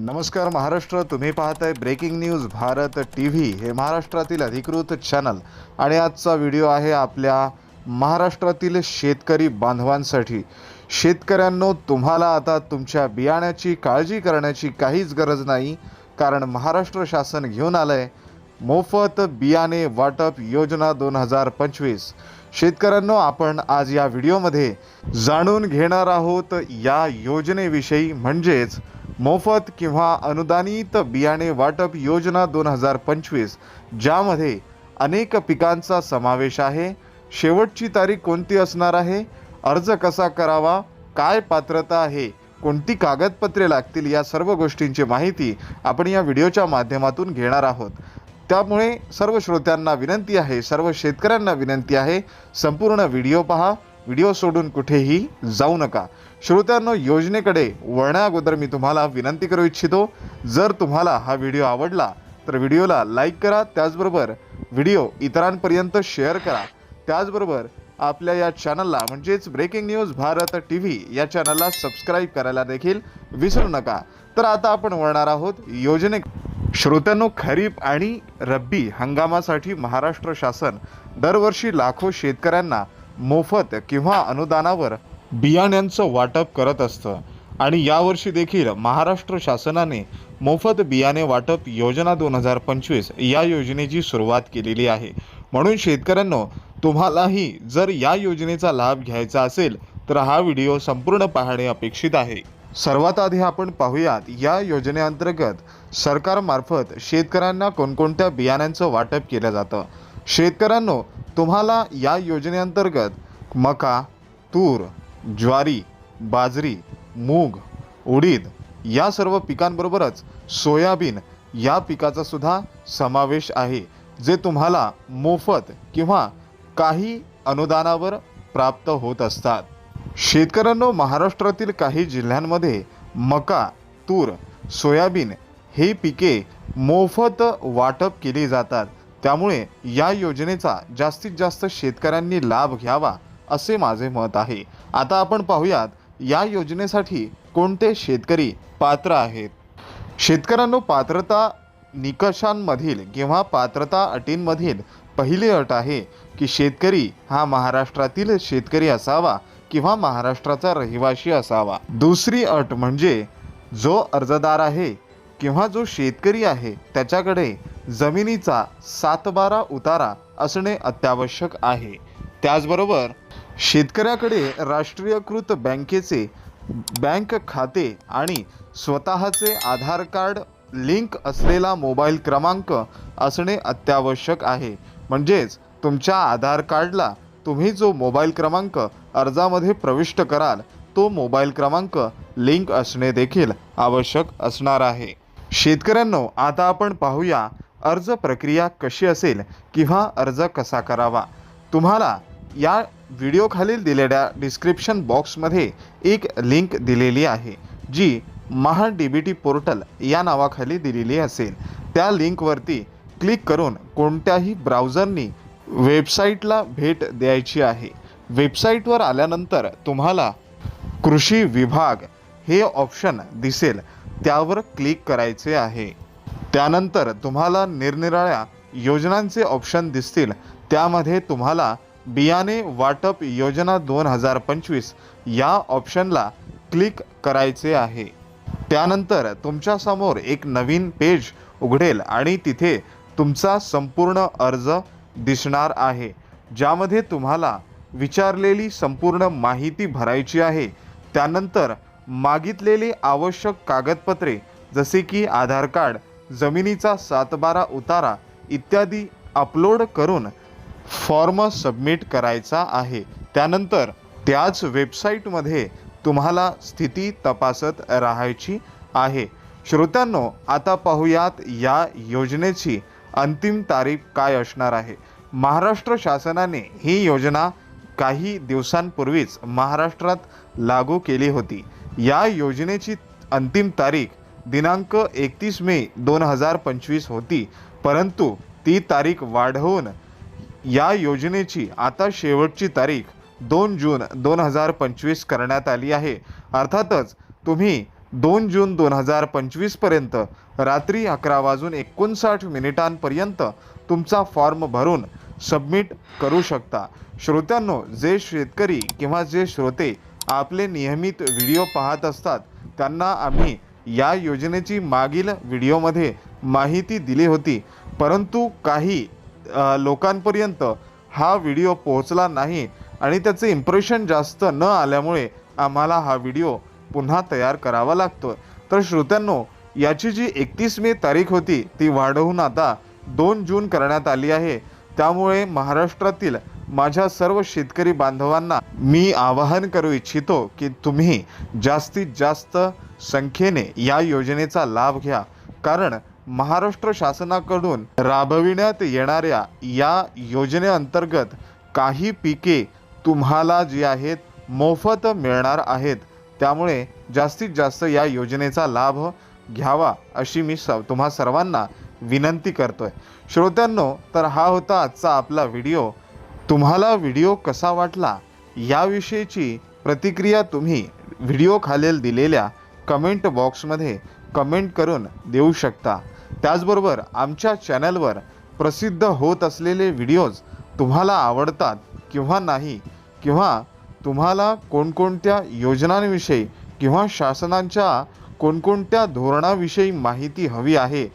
नमस्कार महाराष्ट्र तुम्ही पाहताय breaking news Bharat T V हे महाराष्ट्रातील अधिकृत चॅनल आणि आजचा व्हिडिओ आहे आपल्या महाराष्ट्रातील शेतकरी बांधवांसाठी. शेतकऱ्यांनो तुम्हाला आता तुमच्या बियाण्याची काळजी करण्याची काहीच गरज नाही कारण महाराष्ट्र शासन घेऊन आलं आहे मोफत बियाणे वाटप योजना दोन हजार पंचवीस. शेतकऱ्यांनो आपण आज या व्हिडिओमध्ये जाणून घेणार आहोत या योजनेविषयी. म्हणजेच मोफत किंवा अनुदानित बियाणे वाटप योजना दोन हजार पंचवीस ज्यामध्ये अनेक पिकांचा समावेश आहे. शेवटची तारीख कोणती असणार आहे? अर्ज कसा करावा? काय पात्रता आहे? कोणती कागदपत्रे लागतील? या सर्व गोष्टींची माहिती आपण या व्हिडिओच्या माध्यमातून घेणार आहोत. त्यामुळे सर्व श्रोत्यांना विनंती आहे सर्व शेतकऱ्यांना विनंती आहे संपूर्ण व्हिडिओ पहा व्हिडिओ सोडून कुठेही जाऊ नका. श्रोत्यांनो योजनेकडे वळण्या अगोदर मी तुम्हाला विनंती करू इच्छितो. जर तुम्हाला हा व्हिडिओ आवडला तर व्हिडिओला लाईक करा त्याचबरोबर व्हिडिओ इतरांपर्यंत शेअर करा. त्याचबरोबर आपल्या या चॅनलला म्हणजेच breaking news Bharat T V या चॅनलला सबस्क्राईब करायला देखील विसरू नका. तर आता आपण वळणार आहोत योजने श्रोत्यांनो खरीप आणि रब्बी हंगामासाठी महाराष्ट्र शासन दरवर्षी लाखो शेतकऱ्यांना मोफत किंवा अनुदानावर बियाण्यांचं वाटप करत असतं. आणि यावर्षी देखील महाराष्ट्र शासनाने मोफत बियाणे वाटप योजना दोन हजार पंचवीस या योजनेची सुरुवात केलेली आहे. म्हणून शेतकऱ्यांनो तुम्हालाही जर या योजनेचा लाभ घ्यायचा असेल तर हा व्हिडिओ संपूर्ण पाहणे अपेक्षित आहे. सर्वात आधी आपण पाहूयात या योजनेअंतर्गत सरकारमार्फत शेतकऱ्यांना कोणकोणत्या बियाण्यांचं वाटप केलं जातं? शेतकऱ्यांनो तुम्हाला या योजनेअंतर्गत मका तूर ज्वारी बाजरी मूग उडीद या सर्व पिकांबरोबरच सोयाबीन या पिकाचा सुद्धा समावेश आहे जे तुम्हाला मोफत किंवा काही अनुदानावर प्राप्त होत असतात. शेतकऱ्यांनो महाराष्ट्रातील काही जिल्ह्यांमध्ये मका तूर सोयाबीन हे पिके मोफत वाटप केली जातात. त्यामुळे या योजनेचा जास्तीत जास्त शेतकऱ्यांनी लाभ घ्यावा असे माझे मत आहे. आता आपण पाहूयात या योजनेसाठी कोणते शेतकरी पात्र आहेत? शेतकऱ्यांनो पात्रता निकषांमधील किंवा पात्रता अटींमधील पहिली अट आहे की शेतकरी हा महाराष्ट्रातील शेतकरी असावा किंवा महाराष्ट्राचा रहिवासी असावा. दुसरी अट म्हणजे जो अर्जदार आहे किंवा जो शेतकरी आहे त्याच्याकडे जमिनीचा सातबारा उतारा असणे अत्यावश्यक आहे. त्याचबरोबर शेतकऱ्याकडे राष्ट्रीयकृत बँकेचे बँक खाते आणि स्वतःचे आधार कार्ड लिंक असलेला मोबाईल क्रमांक असणे अत्यावश्यक आहे. म्हणजेच तुमच्या आधार कार्डला तुम्ही जो मोबाईल क्रमांक अर्जामध्ये प्रविष्ट कराल तो मोबाईल क्रमांक लिंक असणे देखील आवश्यक असणार आहे. शेतकऱ्यांनो आता आपण पाहूया अर्ज प्रक्रिया कशी असेल किंवा अर्ज कसा करावा. तुम्हाला या व्हिडिओखालील दिलेल्या डिस्क्रिप्शन बॉक्समध्ये एक लिंक दिलेली आहे जी Maha D B T portal या नावाखाली दिलेली असेल. त्या लिंकवरती क्लिक करून कोणत्याही ब्राउझरनी वेबसाईटला भेट द्यायची आहे. वेबसाईटवर आल्यानंतर तुम्हाला कृषी विभाग हे ऑप्शन दिसेल. त्यावर क्लिक करायचे आहे. त्यानंतर तुम्हाला निरनिराळ्या योजनांचे ऑप्शन दिसतील. त्यामध्ये तुम्हाला बियाणे वाटप योजना दोन हजार पंचवीस या ऑप्शनला क्लिक करायचे आहे. त्यानंतर तुमच्यासमोर एक नवीन पेज उघडेल आणि तिथे तुमचा संपूर्ण अर्ज दिसणार आहे ज्यामध्ये तुम्हाला विचारलेली संपूर्ण माहिती भरायची आहे. त्यानंतर मागितलेली आवश्यक कागदपत्रे जसे की आधार कार्ड जमिनीचा सातबारा उतारा इत्यादी अपलोड करून फॉर्म सबमिट करायचा आहे. त्यानंतर त्याच वेबसाईटमध्ये तुम्हाला स्थिती तपासत राहायची आहे. श्रोत्यांनो आता पाहूयात या योजनेची अंतिम तारीख काय असणार आहे? महाराष्ट्र शासनाने ही योजना काही दिवसांपूर्वीच महाराष्ट्रात लागू केली होती. या योजनेची अंतिम तारीख दिनांक एकतीस मे दोन हजार पंचवीस होती. परंतु ती तारीख वाढवून या योजनेची आता शेवटची तारीख दोन जून दोन हजार पंचवीस करण्यात आली आहे. अर्थातच तुम्ही दोन जून दोन हजार पंचवीसपर्यंत रात्री अकरा वाजून एकोणसाठ मिनिटांपर्यंत तुमचा फॉर्म भरून सबमिट करू शकता. श्रोत्यांनो जे शेतकरी किंवा जे श्रोते आपले नियमित व्हिडिओ पाहत असतात. त्यांना आम्ही या योजनेची मागील व्हिडिओमध्ये माहिती दिली होती. परंतु काही लोकांपर्यंत हा व्हिडिओ पोहोचला नाही आणि त्याचं इम्प्रेशन जास्त न आल्यामुळे आम्हाला हा व्हिडिओ पुन्हा तयार करावा लागतो तर श्रोत्यांनो याची जी एकतीस मे तारीख होती ती वाढवून आता दोन जून करण्यात आली आहे. त्यामुळे महाराष्ट्रातील माझ्या सर्व शेतकरी बांधवांना मी आवाहन करू इच्छितो की तुम्ही जास्तीत जास्त संख्येने या योजनेचा लाभ घ्या. कारण महाराष्ट्र शासनाकडून राबविण्यात येणाऱ्या या योजनेअंतर्गत काही पिके तुम्हाला जी आहेत मोफत मिळणार आहेत. त्यामुळे जास्तीत जास्त या योजनेचा लाभ घ्यावा अशी मी स तुम्हा सर्वांना विनंती करतोय. श्रोत्यांनो तर हा होता आजचा आपला व्हिडिओ. तुम्हाला व्हिडिओ कसा वाटला याविषयीची प्रतिक्रिया तुम्ही व्हिडिओ खालील दिलेल्या कमेंट बॉक्समध्ये कमेंट करून देऊ शकता. त्याचबरोबर आमच्या चॅनलवर प्रसिद्ध होत असलेले व्हिडिओज तुम्हाला आवडतात किंवा नाही किंवा तुम्हाला कोणकोणत्या योजनांविषयी किंवा शासनांच्या कोणकोणत्या धोरणाविषयी माहिती हवी आहे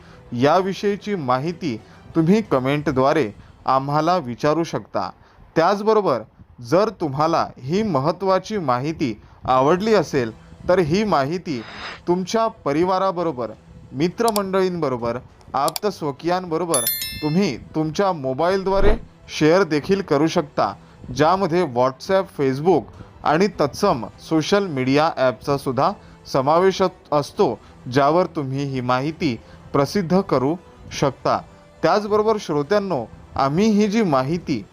याविषयीची माहिती तुम्ही कमेंटद्वारे आम्हाला विचारू शकता. त्याचबरोबर जर तुम्हाला ही महत्त्वाची माहिती आवडली असेल तर ही माहिती तुमच्या परिवाराबरोबर मित्रमंडळींबरोबर आप्तस्वकीयांबरोबर तुम्ही तुमच्या मोबाईलद्वारे शेअर देखील करू शकता ज्यामध्ये व्हॉट्सॲप फेसबुक आणि तत्सम सोशल मीडिया ॲपचा सुद्धा समावेश असतो ज्यावर तुम्ही ही माहिती प्रसिद्ध करू शकता. त्याचबरोबर श्रोत्यांनो आम्ही ही जी माहिती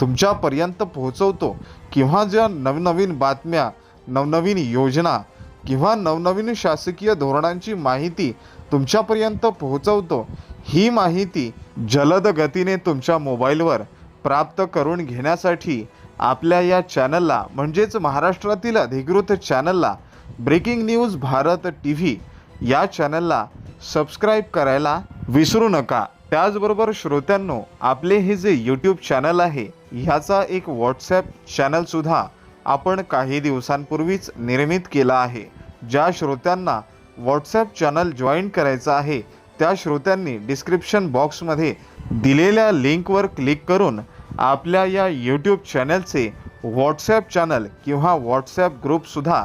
तुमच्यापर्यंत पोहोचवतो. किंवा ज्या नवनवीन बातम्या नवनवीन योजना किंवा नवनवीन शासकीय धोरणांची माहिती तुमच्यापर्यंत पोहोचवतो ही माहिती जलद गतीने तुमच्या मोबाईलवर प्राप्त करून घेण्यासाठी आपल्या या चॅनलला म्हणजेच महाराष्ट्रातील अधिकृत चॅनलला breaking news Bharat T V या चॅनलला सबस्क्राईब करायला विसरू नका. त्याचबरोबर श्रोत्यांनो आपले हे जे यूट्यूब चॅनल आहे ह्याचा एक व्हॉट्सॲप चॅनलसुद्धा आपण काही दिवसांपूर्वीच निर्मित केला आहे. ज्या श्रोत्यांना व्हॉट्सॲप चॅनल जॉईन करायचं आहे त्या श्रोत्यांनी डिस्क्रिप्शन बॉक्समध्ये दिलेल्या लिंकवर क्लिक करून आपल्या या यूट्यूब चॅनलचे व्हॉट्सॲप चॅनल किंवा व्हॉट्सॲप ग्रुपसुद्धा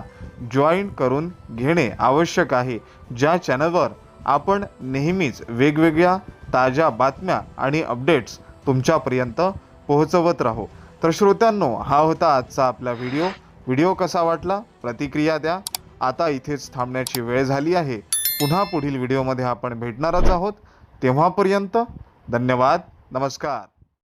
जॉईन करून घेणे आवश्यक आहे. ज्या चॅनलवर आपण नेहमीच वेगवेगळ्या ताज्या बातम्या आणि अपडेट्स तुमच्यापर्यंत पोहोचवत राहू. तर श्रोत्यांनो हा होता आजचा आपला व्हिडिओ. व्हिडिओ कसा वाटला? प्रतिक्रिया द्या. आता इथेच थांबण्याची वेळ झाली आहे. पुन्हा पुढील व्हिडिओमध्ये आपण भेटणारच आहोत. तेव्हापर्यंत धन्यवाद. नमस्कार.